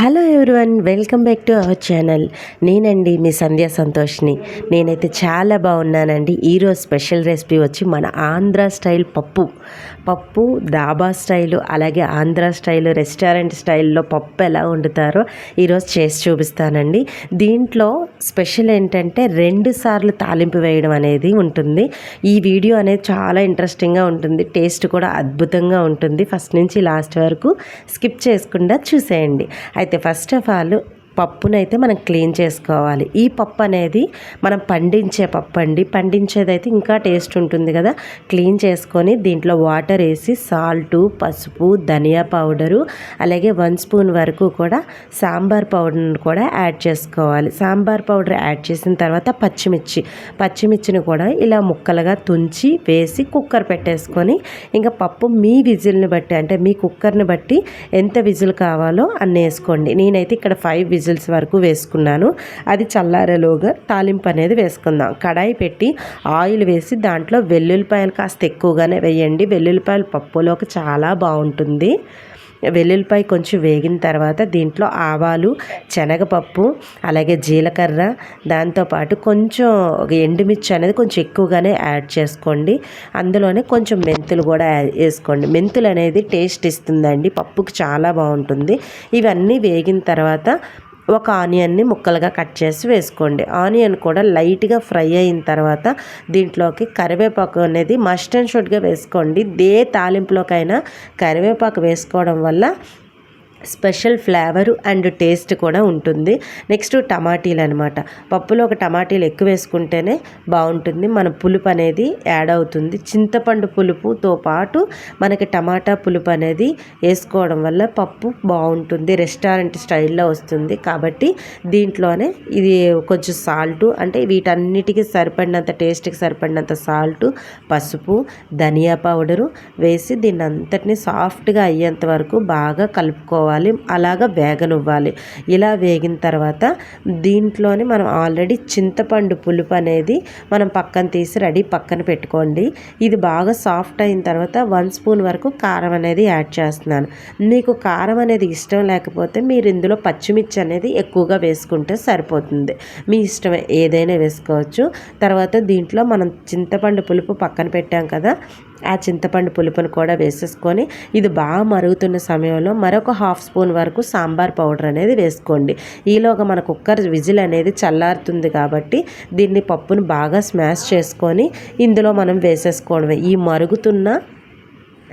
Hello everyone welcome back to our channel. నేనండి మీ సంధ్య సంతోష్ని. నేనైతే చాలా బాగున్నానండి. ఈరోజు స్పెషల్ రెసిపీ వచ్చి మన ఆంధ్ర స్టైల్ పప్పు. పప్పు దాబా స్టైలు అలాగే ఆంధ్ర స్టైల్ రెస్టారెంట్ స్టైల్లో పప్పు ఎలా వండుతారో ఈరోజు చేసి చూపిస్తానండి. దీంట్లో స్పెషల్ ఏంటంటే రెండు సార్లు తాలింపు వేయడం అనేది ఉంటుంది. ఈ వీడియో అనేది చాలా ఇంట్రెస్టింగ్గా ఉంటుంది. టేస్ట్ కూడా అద్భుతంగా ఉంటుంది. ఫస్ట్ నుంచి లాస్ట్ వరకు స్కిప్ చేసుకుండా చూసేయండి. అయితే అయితే ఫస్ట్ ఆఫ్ ఆల్ పప్పునైతే మనం క్లీన్ చేసుకోవాలి. ఈ పప్పు అనేది మనం పండించే పప్పు అండి పండించేదైతే ఇంకా టేస్ట్ ఉంటుంది కదా. క్లీన్ చేసుకొని దీంట్లో వాటర్ వేసి సాల్టు పసుపు ధనియా పౌడరు అలాగే వన్ స్పూన్ వరకు కూడా సాంబార్ పౌడర్ని కూడా యాడ్ చేసుకోవాలి. సాంబార్ పౌడర్ యాడ్ చేసిన తర్వాత పచ్చిమిర్చి. పచ్చిమిర్చిని కూడా ఇలా ముక్కలుగా తుంచి వేసి కుక్కర్ పెట్టేసుకొని ఇంకా పప్పు మీ విజిల్ని బట్టి అంటే మీ కుక్కర్ని బట్టి ఎంత విజిల్ కావాలో అన్నీ వేసుకోండి. నేనైతే ఇక్కడ ఫైవ్ విజిల్ విజిల్స్ వరకు వేసుకున్నాను. అది చల్లారేలోగా తాలింపు అనేది వేసుకుందాం. కడాయి పెట్టి ఆయిల్ వేసి దాంట్లో వెల్లుల్లిపాయలు కాస్త ఎక్కువగానే వేయండి. వెల్లుల్లిపాయలు పప్పులోకి చాలా బాగుంటుంది. వెల్లుల్లిపాయ కొంచెం వేగిన తర్వాత దీంట్లో ఆవాలు శనగపప్పు అలాగే జీలకర్ర దాంతోపాటు కొంచెం ఎండుమిర్చి అనేది కొంచెం ఎక్కువగానే యాడ్ చేసుకోండి. అందులోనే కొంచెం మెంతులు కూడా వేసుకోండి మెంతులు అనేది టేస్ట్ ఇస్తుందండి. పప్పుకు చాలా బాగుంటుంది. ఇవన్నీ వేగిన తర్వాత ఒక ఆనియన్ని ముక్కలుగా కట్ చేసి వేసుకోండి. ఆనియన్ కూడా లైట్గా ఫ్రై అయిన తర్వాత దీంట్లోకి కరివేపాకు అనేది మస్ట్ అండ్ షుడ్గా వేసుకోండి. దే తాలింపులోకైనా కరివేపాకు వేసుకోవడం వల్ల స్పెషల్ ఫ్లేవర్ అండ్ టేస్ట్ కూడా ఉంటుంది. నెక్స్ట్ టమాటీలు అనమాట పప్పులో ఒక టమాటీలు ఎక్కువ వేసుకుంటేనే బాగుంటుంది. మన పులుపు అనేది యాడ్ అవుతుంది. చింతపండు పులుపుతో పాటు మనకి టమాటా పులుపు అనేది వేసుకోవడం వల్ల పప్పు బాగుంటుంది. రెస్టారెంట్ స్టైల్లో వస్తుంది. కాబట్టి దీంట్లోనే ఇది కొంచెం సాల్టు అంటే వీటన్నిటికీ సరిపడినంత టేస్ట్కి సరిపడినంత సాల్టు పసుపు ధనియా పౌడరు వేసి దీన్ని అంతటిని సాఫ్ట్గా అయ్యేంత వరకు బాగా కలుపుకోవాలి. వేసుకోవాలి అలాగ వేగనివ్వాలి. ఇలా వేగిన తర్వాత దీంట్లోనే మనం ఆల్రెడీ చింతపండు పులుపు అనేది మనం పక్కన తీసి రెడీ పక్కన పెట్టుకోండి. ఇది బాగా సాఫ్ట్ అయిన తర్వాత వన్ స్పూన్ వరకు కారం అనేది యాడ్ చేస్తున్నాను. మీకు కారం అనేది ఇష్టం లేకపోతే మీరు ఇందులో పచ్చిమిర్చి అనేది ఎక్కువగా వేసుకుంటే సరిపోతుంది. మీ ఇష్టమే ఏదైనా వేసుకోవచ్చు. తర్వాత దీంట్లో మనం చింతపండు పులుపు పక్కన పెట్టాం కదా ఆ చింతపండు పులుపును కూడా వేసేసుకొని ఇది బాగా మరుగుతున్న సమయంలో మరొక హాఫ్ స్పూన్ వరకు సాంబార్ పౌడర్ అనేది వేసుకోండి. ఈలోగా మన కుక్కర్ విజిల్ అనేది చల్లారుతుంది కాబట్టి దీన్ని పప్పును బాగా స్మాష్ చేసుకొని ఇందులో మనం వేసేసుకోవడమే. ఈ మరుగుతున్న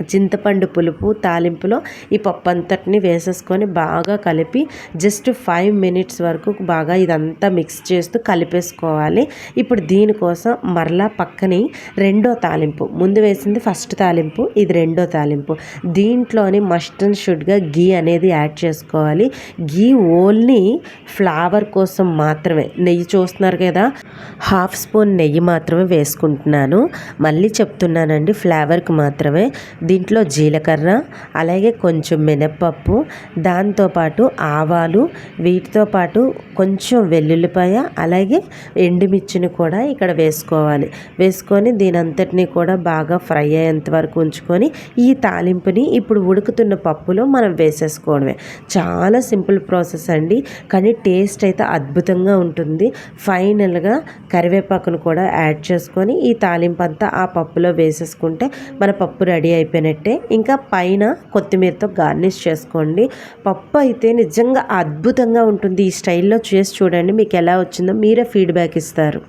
చింతపండు పులుపు తాలింపులో ఈ పప్పు అంతటిని వేసేసుకొని బాగా కలిపి జస్ట్ ఫైవ్ మినిట్స్ వరకు బాగా ఇదంతా మిక్స్ చేస్తూ కలిపేసుకోవాలి. ఇప్పుడు దీనికోసం మరలా పక్కని రెండో తాలింపు. ముందు వేసింది ఫస్ట్ తాలింపు ఇది రెండో తాలింపు. దీంట్లోని మస్ట్ అండ్ షుడ్గా గీ అనేది యాడ్ చేసుకోవాలి. గీ ఓన్లీ ఫ్లేవర్ కోసం మాత్రమే. నెయ్యి చూస్తున్నారు కదా హాఫ్ స్పూన్ నెయ్యి మాత్రమే వేసుకుంటున్నాను. మళ్ళీ చెప్తున్నానండి ఫ్లేవర్కి మాత్రమే. దీంట్లో జీలకర్ర అలాగే కొంచెం మినప్పప్పు దాంతోపాటు ఆవాలు వీటితో పాటు కొంచెం వెల్లుల్లిపాయ అలాగే ఎండుమిర్చిని కూడా ఇక్కడ వేసుకోవాలి. వేసుకొని దీని కూడా బాగా ఫ్రై అయ్యేంత వరకు ఉంచుకొని ఈ తాలింపుని ఇప్పుడు ఉడుకుతున్న పప్పులో మనం వేసేసుకోవడమే. చాలా సింపుల్ ప్రాసెస్ అండి. కానీ టేస్ట్ అయితే అద్భుతంగా ఉంటుంది. ఫైనల్గా కరివేపాకును కూడా యాడ్ చేసుకొని ఈ తాలింపు అంతా ఆ పప్పులో వేసేసుకుంటే మన పప్పు రెడీ అయిపోయింది. అయిపోయినట్టే ఇంకా పైన కొత్తిమీరతో గార్నిష్ చేసుకోండి. పప్పు అయితే నిజంగా అద్భుతంగా ఉంటుంది. ఈ స్టైల్లో చేసి చూడండి మీకు ఎలా వచ్చిందో మీరే ఫీడ్బ్యాక్ ఇస్తారు.